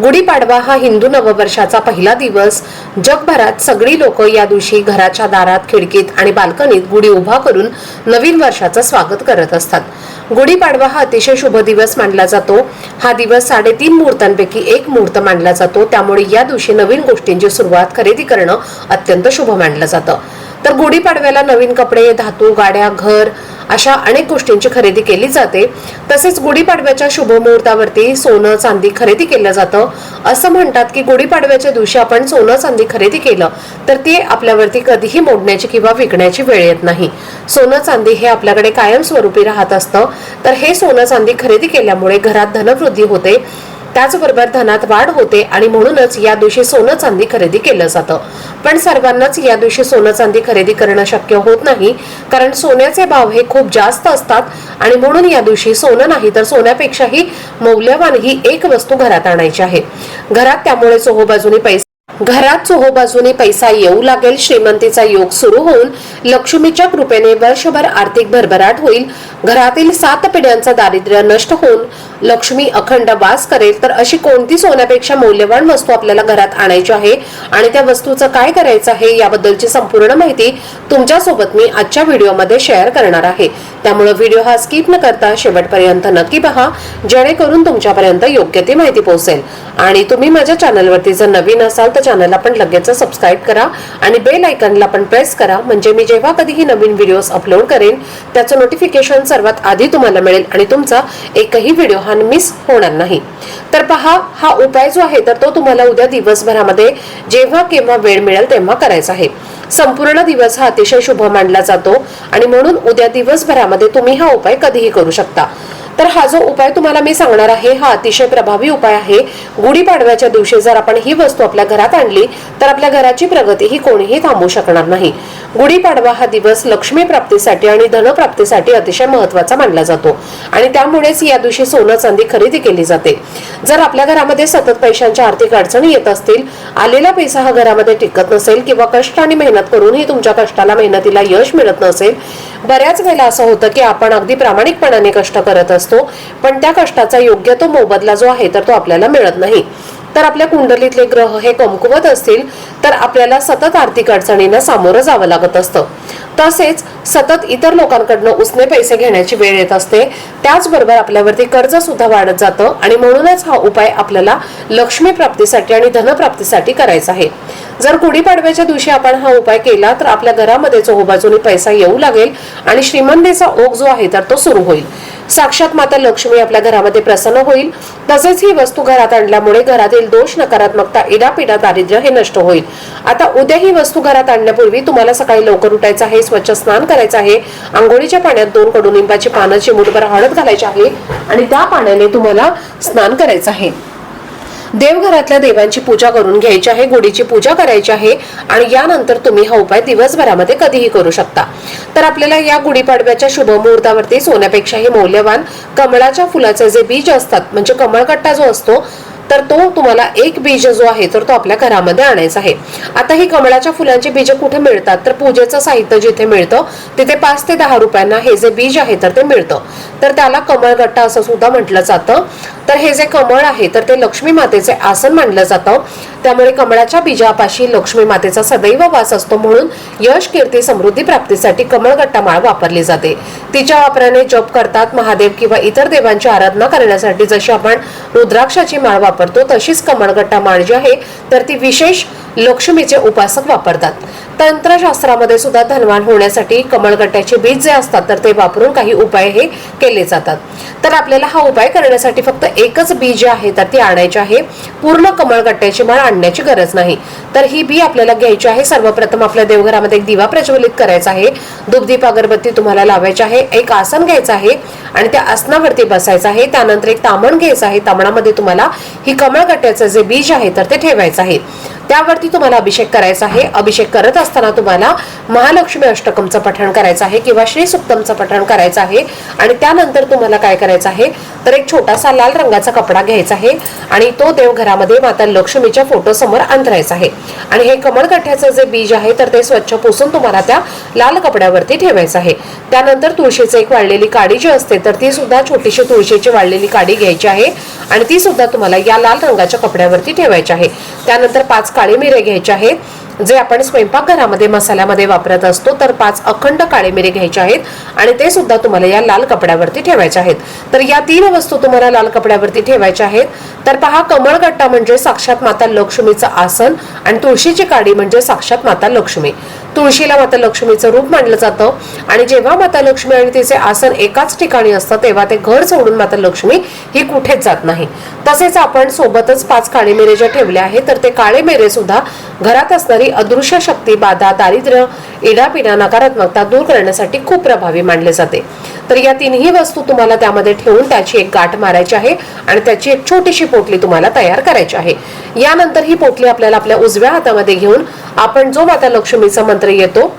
गुढीपाडवा हा हिंदू नववर्षाचा पहिला दिवस. जगभरात सगळी लोक या दिवशी घराच्या दारात खिडकीत आणि बाल्कनीत गुढी उभा करून नवीन वर्षाचं स्वागत करत असतात. गुढीपाडवा हा अतिशय शुभ दिवस मानला जातो. हा दिवस साडेतीन मुहूर्तांपैकी एक मुहूर्त मानला जातो. त्यामुळे या दिवशी नवीन गोष्टींची सुरुवात खरेदी करणं अत्यंत शुभ मानलं जातं. तर गुढीपाडव्याला नवीन कपडे धातू गाड्या घर अशा अनेक गोष्टींची खरेदी केली जाते. तसेच गुढीपाडव्याच्या शुभमुहूर्तावरती सोनं चांदी खरेदी केलं जातं. असं म्हणतात की गुढीपाडव्याच्या दिवशी आपण सोनं चांदी खरेदी केलं तर ते आपल्यावरती कधीही मोडण्याची किंवा विकण्याची वेळ येत नाही. सोनं चांदी हे आपल्याकडे कायमस्वरूपी राहत असतं. तर हे सोनं चांदी खरेदी केल्यामुळे घरात धनवृद्धी होते. त्याचबरोबर धनात वाढ होते आणि म्हणूनच या दिवशी सोनं चांदी खरेदी केलं जातं. पण सर्वांनाच या दिवशी सोनं चांदी खरेदी करणं शक्य होत नाही कारण सोन्याचे भाव हे खूप जास्त असतात आणि म्हणून या दिवशी सोनं नाही तर सोन्यापेक्षाही मौल्यवान ही एक वस्तू घरात आणायची आहे. घरात त्यामुळे चोहोबाजूनी पैसे घरात चोहोबाजूने पैसा येऊ लागेल श्रीमंतीचा योग सुरू होऊन लक्ष्मीच्या कृपेने वर्षभर आर्थिक भरभराट होईल. घरातील सात पिढ्यांचा दारिद्र्य नष्ट होऊन लक्ष्मी अखंड वास करेल. तर अशी कोणती सोन्यापेक्षा मौल्यवान वस्तू आपल्याला घरात आणायची आहे आणि त्या वस्तूचं काय करायचं आहे याबद्दलची संपूर्ण माहिती तुमच्यासोबत मी आजच्या व्हिडिओमध्ये शेअर करणार आहे. त्यामुळे व्हिडिओ हा स्किप न करता शेवटपर्यंत नक्की पहा जेणेकरून तुमच्यापर्यंत योग्य ती माहिती पोहोचेल. आणि तुम्ही माझ्या चॅनलवरती जर नवीन असाल तर चॅनलला पण लगेच सबस्क्राईब करा आणि बेल आयकनला पण प्रेस करा. म्हणजे मी जेव्हा कधीही नवीन व्हिडिओज अपलोड करेन त्याचं नोटिफिकेशन सर्वात आधी तुम्हाला मिळेल आणि तुमचा एकही व्हिडिओ हा मिस होणार नाही. तर पहा हा उपाय जो आहे तर तो तुम्हाला उद्या दिवसभरामध्ये जेव्हा केव्हा वेळ मिळेल तेव्हा करायचा आहे. संपूर्ण दिवस हा अतिशय शुभ मानला जातो आणि म्हणून उद्या दिवसभरामध्ये तुम्ही हा उपाय कधीही करू शकता. तर हा जो उपाय तुम्हाला मी सांगणार आहे हा अतिशय प्रभावी उपाय आहे. गुढीपाडव्याच्या दिवशी जर आपण ही वस्तू आपल्या घरात आणली तर आपल्या घराची प्रगती ही कोणीही थांबवू शकणार नाही. गुढीपाडवा हा दिवस लक्ष्मी प्राप्तीसाठी आणि धनप्राप्तीसाठी अतिशय महत्त्वाचा मानला जातो. आणि त्यामुळेच या दिवशी सोनं चांदी खरेदी केली जाते. जर आपल्या घरामध्ये सतत पैशांच्या आर्थिक अडचणी येत असतील आलेला पैसा हा घरामध्ये टिकत नसेल किंवा कष्ट आणि मेहनत करूनही तुमच्या कष्टाला मेहनतीला यश मिळत नसेल बऱ्याच वेळेला असं होतं की आपण अगदी प्रामाणिकपणाने कष्ट करत असतो. पण त्या कष्टाचा योग्य तो मोबदला जो आहे तर तो आपल्याला मिळत नाही. तर आपल्या कुंडलीतले ग्रह हे कमकुवत असतील तर आपल्याला सतत आर्थिक अडचणींना सामोरं जावं लागत असतं. तसेच सतत इतर लोकांकडनं उसने पैसे घेण्याची वेळ येत असते. त्याचबरोबर आपल्यावरती कर्ज सुद्धा वाढत जातं आणि म्हणूनच हा उपाय आपल्याला लक्ष्मी प्राप्तीसाठी आणि धनप्राप्तीसाठी करायचा आहे. जर गुढीपाडव्याच्या दिवशी आपण हा उपाय केला तर आपल्या घरामध्ये चोहोबाजूने पैसा येऊ लागेल आणि श्रीमंतीचा ओघ जो आहे तर तो सुरू होईल. साक्षात माता लक्ष्मी आपल्या घरामध्ये प्रसन्न होईल. तसेच ही वस्तू घरात आणल्यामुळे घरातील दोष नकारात्मकता इडापिडा दारिद्र्य हे नष्ट होईल. आता उद्या ही वस्तू घरात आणण्यापूर्वी तुम्हाला सकाळी लवकर उठायचं आहे स्वच्छ स्नान करायचं आहे. आंघोळीच्या पाण्यात दोन कडुनिंबाची पानं चिमूटभर हळद घालायची आहे आणि त्या पाण्याने तुम्हाला स्नान करायचं आहे. देवघरातल्या देवांची पूजा करून घ्यायची आहे गुढीची पूजा करायची आहे आणि यानंतर तुम्ही हा उपाय दिवसभरामध्ये कधीही करू शकता. तर आपल्याला या गुढीपाडव्याच्या शुभ मुहूर्तावरती सोन्यापेक्षाही मौल्यवान कमळाच्या फुलाचे जे बीज असतात म्हणजे कमळकट्टा जो असतो तर तो तुम्हाला एक बीज जो आहे तर तो आपल्या घरामध्ये आणायचा आहे. आता ही कमळाच्या फुलांची बीज कुठे मिळतात? तर पूजेचं साहित्य जिथे मिळतं तिथे पाच ते दहा रुपयांना हे जे बीज आहे तर ते मिळतं. तर त्याला कमळगट्टा असं सुद्धा म्हटलं जातं. तर हे जे कमळ आहे तर ते लक्ष्मी मातेचे आसन मानलं जातं. त्यामुळे कमळाच्या बीजापाशी लक्ष्मी मातेचा सदैव वास असतो म्हणून यश कीर्ती समृद्धी प्राप्तीसाठी कमळगट्टा माळ वापरली जाते. तिच्या वापराने जप करतात महादेव किंवा इतर देवांची आराधना करण्यासाठी जशी आपण रुद्राक्षाची माळ वापरतो तशीच कमळगट्टा माळ जी आहे तर ती विशेष लक्ष्मीचे उपासक वापरतात. तंत्रशास्त्रामध्ये सुद्धा धनवान होण्यासाठी कमळगट्ट्याचे बीज जे असतात तर ते वापरून काही उपाय हे केले जातात. तर आपल्याला हा उपाय करण्यासाठी फक्त एकच बी जे आहे तर ती आणायची आहे. पूर्ण कमळगट्ट्याची माळ आणण्याची गरज नाही. तर ही बी आपल्याला घ्यायची आहे. सर्वप्रथम आपल्या देवघरामध्ये एक दिवा प्रज्वलित करायचा आहे. धूपदीप अगरबत्ती तुम्हाला लावायची आहे. एक आसन घ्यायचं आहे. आणि त्या आसनावरती बसायचं आहे. त्यानंतर एक तामण घ्यायचं आहे. तामणामध्ये तुम्हाला ही कमळगट्ट्याचं जे बीज आहे तर ते ठेवायचं आहे. त्यावरती तुम्हाला अभिषेक करायचा आहे. अभिषेक करत असताना तुम्हाला महालक्ष्मी अष्टकमचं पठण करायचं आहे किंवा श्री सुक्तमचं पठण करायचं आहे. आणि त्यानंतर तुम्हाला काय करायचं आहे? तर एक छोटासा लाल रंगाचा कपडा घ्यायचा आहे आणि तो देवघरामध्ये माता लक्ष्मीच्या फोटो समोर अंतरायचा आहे. आणि हे कमळगठ्याचं जे बीज आहे तर ते स्वच्छ पुसून तुम्हाला त्या लाल कपड्यावरती ठेवायचं आहे. त्यानंतर तुळशीचे एक वाळलेली काडी जी असते तर ती सुद्धा छोटीशी तुळशीची वाळलेली काडी घ्यायची आहे आणि ती सुद्धा तुम्हाला या लाल रंगाच्या कपड्यावरती ठेवायची आहे. त्यानंतर पाच काळे मिरे घ्यायचे आहेत. जे आपण स्वयंपाकघरामध्ये मसाल्यामध्ये वापरत असतो तर पाच अखंड काळे मिरे घ्यायचे आहेत आणि ते सुद्धा तुम्हाला या लाल कपड्यावरती ठेवायचे आहेत. तर या तीन वस्तू तुम्हाला लाल कपड्यावरती ठेवायच्या आहेत. तर पहा कमळगट्टा म्हणजे साक्षात माता लक्ष्मीचं आसन आणि तुळशीची काडी म्हणजे साक्षात माता लक्ष्मी. तुळशीला माता लक्ष्मीचं रूप मानलं जातं. आणि जेव्हा माता लक्ष्मी आणि तिचे आसन एकाच ठिकाणी असतं तेव्हा ते घर सोडून माता लक्ष्मी ही कुठेच जात नाही. तसेच आपण सोबतच पाच काळे मिरे जे ठेवले आहेत तर ते काळे मिरे सुद्धा घरात असणारी अदृश्य शक्ती बाधा दारिद्र्य इडापिडा नकारात्मकता दूर करण्यासाठी खूप प्रभावी मानले जाते. तर या तिन्ही वस्तू तुम्हाला त्यामध्ये ठेवून त्याची एक गाठ मारायची आहे आणि त्याची एक छोटीशी पोटली तुम्हाला तयार करायची आहे. यानंतर ही पोटली आपल्याला आपल्या उजव्या हातामध्ये घेऊन आपण जो माता लक्ष्मीचा मंत्र येतो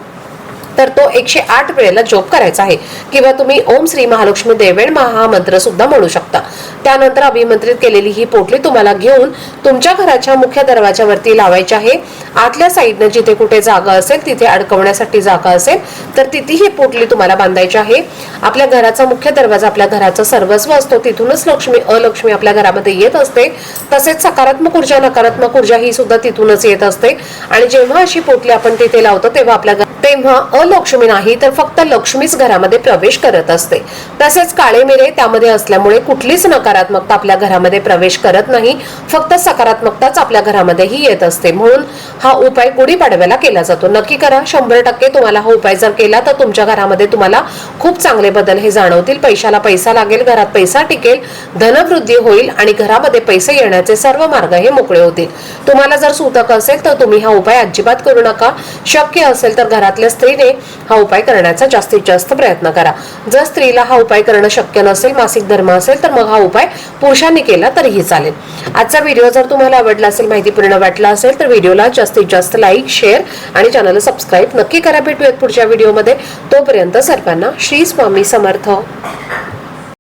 तर तो एकशे आठ वेळेला जोप करायचा आहे. किंवा तुम्ही ओम श्री महालक्ष्मी देवेण महा मंत्र सुद्धा म्हणू शकता. त्यानंतर अभिमंत्रित केलेली ही पोटली तुम्हाला घेऊन तुमच्या घराच्या मुख्य दरवाजावरती लावायची आहे. आतल्या साईडनं जिथे कुठे जागा असेल तिथे अडकवण्यासाठी जागा असेल तर तिथे ही पोटली तुम्हाला बांधायची आहे. आपल्या घराचा मुख्य दरवाजा आपल्या घराचा सर्वस्व असतो. तिथूनच लक्ष्मी अलक्ष्मी आपल्या घरामध्ये येत असते. तसेच सकारात्मक ऊर्जा नकारात्मक ऊर्जा ही सुद्धा तिथूनच येत असते. आणि जेव्हा अशी पोटली आपण तिथे लावतो तेव्हा आपल्या तेव्हा अलक्ष्मी नाही तर फक्त लक्ष्मीच घरामध्ये प्रवेश करत असते. तसेच काळे मिरे त्यामध्ये असल्यामुळे कुठलीच नकारात्मकता आपल्या घरामध्ये प्रवेश करत नाही. फक्त सकारात्मकताच आपल्या घरामध्येही येत असते. म्हणून हा उपाय गुढीपाडव्याला केला जातो. नक्की करा. शंभर टक्के तुम्हाला हा उपाय जर केला तर तुमच्या घरामध्ये तुम्हाला खूप चांगले बदल हे जाणवतील. पैशाला पैसा लागेल घरात पैसा टिकेल धनवृद्धी होईल आणि घरामध्ये पैसे येण्याचे सर्व मार्ग हे मोकळे होतील. तुम्हाला जर सूतक असेल तर तुम्ही हा उपाय अजिबात करू नका. शक्य असेल तर घरात घरातल्या स्त्रीने हा उपाय करण्याचा जास्तीत जास्त प्रयत्न करा. जर स्त्रीला हा उपाय करणं शक्य नसेल मासिक धर्म असेल तर मग हा उपाय पुरुषांनी केला तरीही चालेल. आजचा व्हिडिओ जर तुम्हाला आवडला असेल माहितीपूर्ण वाटला असेल तर व्हिडिओला जास्तीत जास्त लाईक शेअर आणि चॅनलला सबस्क्राईब नक्की करा. भेटूयात पुढच्या व्हिडिओमध्ये. तोपर्यंत सर्वांना श्री स्वामी समर्थ.